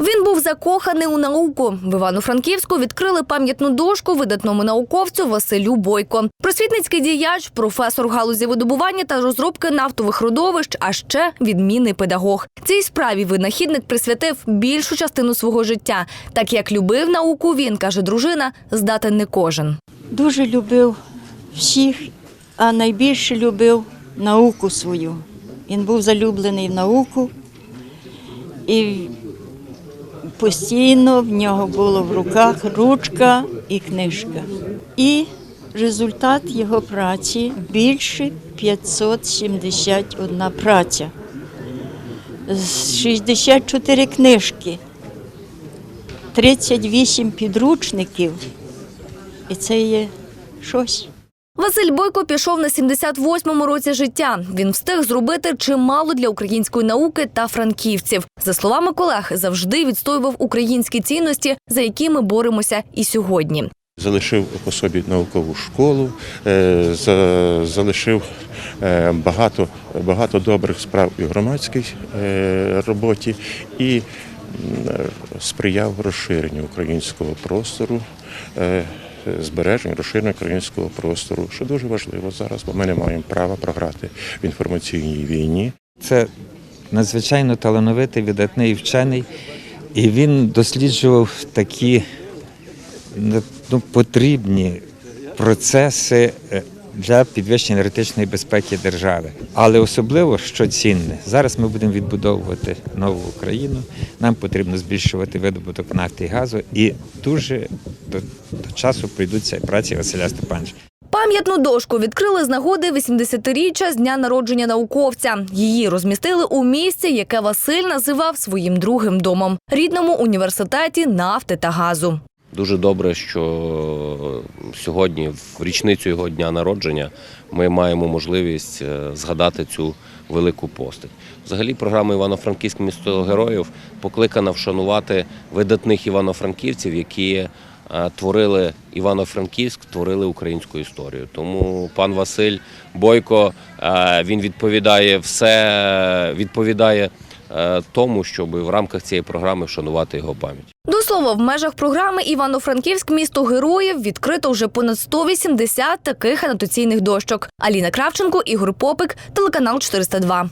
Він був закоханий у науку. В Івано-Франківську відкрили пам'ятну дошку видатному науковцю Василю Бойко. Просвітницький діяч, професор галузі видобування та розробки нафтових родовищ, а ще відмінний педагог. Цій справі винахідник присвятив більшу частину свого життя. Так як любив науку, він каже дружина, здатен не кожен. Дуже любив всіх, а найбільше любив науку свою. Він був залюблений в науку, і постійно в нього було в руках ручка і книжка. І результат його праці більше 571 праця. 64 книжки, 38 підручників. І це є щось. Василь Бойко пішов на 78-му році життя. Він встиг зробити чимало для української науки та франківців. За словами колег, завжди відстоював українські цінності, за які ми боремося і сьогодні. Залишив по собі наукову школу, е, залишив е, багато, багато добрих справ і громадській е, роботі і сприяв розширенню українського простору, е, розширення українського простору, що дуже важливо зараз, бо ми не маємо права програти в інформаційній війні. Це надзвичайно талановитий, видатний вчений, і він досліджував такі ну, потрібні процеси е, для підвищення енергетичної безпеки держави. Але особливо, що цінне, зараз ми будемо відбудовувати нову Україну. Нам потрібно збільшувати видобуток нафти і газу, і дуже до, до часу прийдуться праці Василя Степановича. Пам'ятну дошку відкрили з нагоди 80-річчя з дня народження науковця. Її розмістили у місці, яке Василь називав своїм другим домом рідному університеті нафти та газу. Дуже добре, що сьогодні, в річницю його дня народження, ми маємо можливість е, згадати цю велику постать. Взагалі, програма Івано-Франківське місто героїв покликана вшанувати видатних івано-франківців, які е, творили Івано-Франківськ, творили українську історію. Тому пан Василь Бойко е, він відповідає все, відповідає тому, щоб в рамках цієї програми вшанувати його пам'ять. До слова, в межах програми Івано-Франківськ місто героїв відкрито вже понад 180 таких анотаційних дощок. Аліна Кравченко, Ігор Попик, телеканал 402.